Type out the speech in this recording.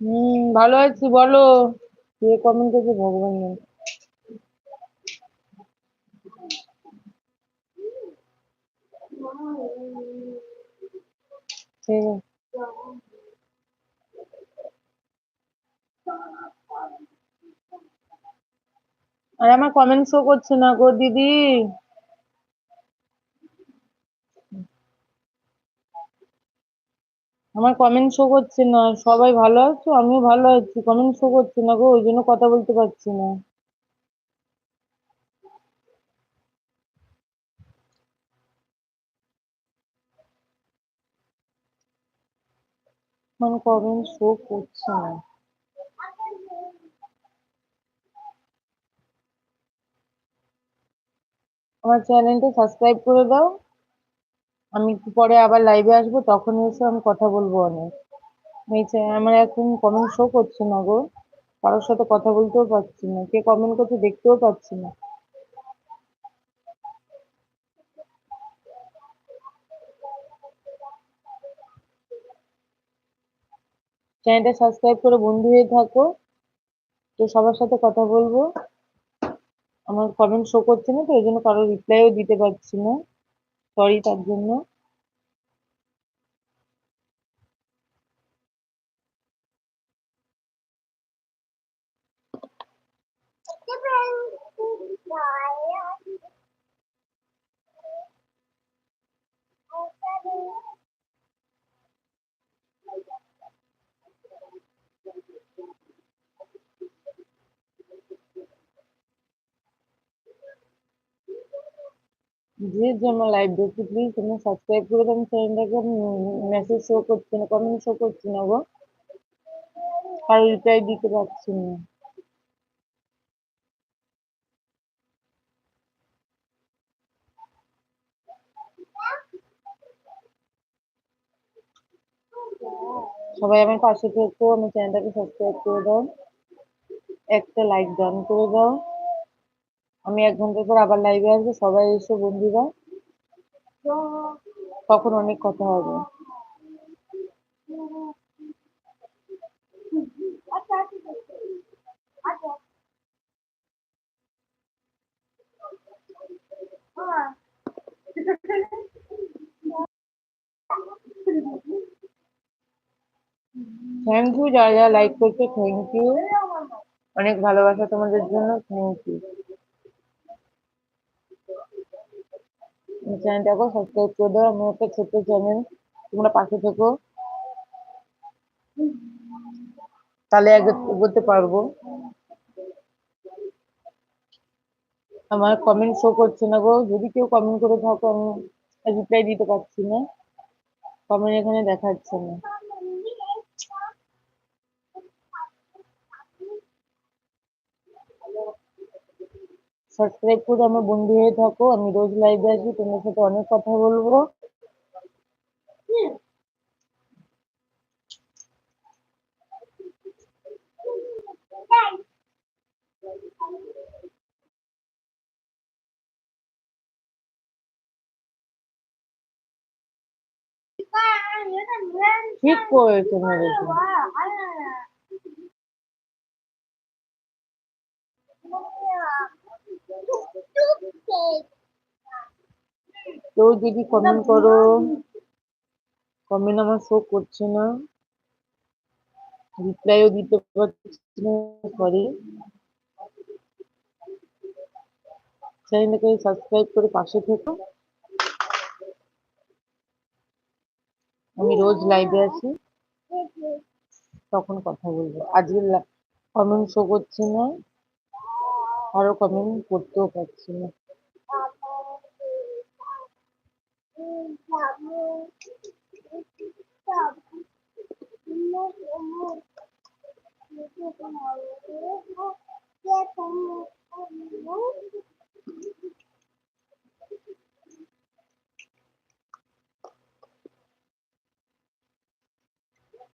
হুম, ভালো আছি, বলো। কে কমেন্ট করেছে ভগবান। আর আমার কমেন্ট শো করছে না গো, দিদি। আমার কমেন্ট শো করছে না, সবাই ভালো আছো? আমিও ভালো আছি কমেন্ট শো করছে না গো, ওই জন্য কথা বলতে পারছি না। মানে কমেন্ট শো করছে না। আমার চ্যানেলটা সাবস্ক্রাইব করে দাও। আমি একটু পরে আবার লাইভে আসব তখন এসে আমি কথা বলব অনেক। আমার এখন কমেন্ট শো করছে না গো। কারোর সাথে কথা বলতেও পারছি না। কে কমেন্ট করছে দেখতেও পাচ্ছি না। চ্যানেলটা সাবস্ক্রাইব করে বন্ধু হয়ে থাকো। তো সবার সাথে কথা বলব। আমার কমেন্ট শো করছে না তো, এই জন্য কারোর রিপ্লাইও দিতে পারছি না। সরি তার জন্য। যে যে সাবস্ক্রাইব করে দাও চ্যানেলটাকে মেসেজ শো না শো না গো। আর দিতে পারছি না। সবাই আমার পাশে থেকো আমার চ্যানেলটাকে সাবস্ক্রাইব করে দাও। একটা লাইক ডান করে দাও। আমি এক ঘণ্টা পর আবার লাইভে আসব, সবাই এসো বন্ধুরা তখন অনেক কথা হবে। থ্যাংক ইউ যারা যারা লাইক করছ থ্যাংক ইউ অনেক ভালোবাসা তোমাদের জন্য থ্যাংক ইউ চ্যানেলটাকে সাবস্ক্রাইব করে দাও। আমার একটা ছোট্ট চ্যানেল তোমরা পাশে থেকো। তাহলে আগে এগোতে পারব। আমার কমেন্ট শো করছে না গো। যদি কেউ কমেন্ট করে থাকো, আমি রিপ্লাই দিতে পারছি না। কমেন্ট এখানে দেখাচ্ছে না। সাবস্ক্রাইব করে আমার বন্ধু হয়ে থাকো। আমি রোজ লাইভে আসি, তোমার সাথে অনেক কথা বলব। ঠিক করেছে মেরেছে কেউ যদি কমেন্ট করো। কমেন্ট আমার শো করছে না। রিপ্লাইও দিতে পারছি না সরি চ্যানেলটাকে সাবস্ক্রাইব করে পাশে থেকো। আমি রোজ লাইভে আছি। তখন কথা বলব। আজকে কমেন্ট শো করছে না। আরও কমেন্ট করতেও পারছি না। Yeah,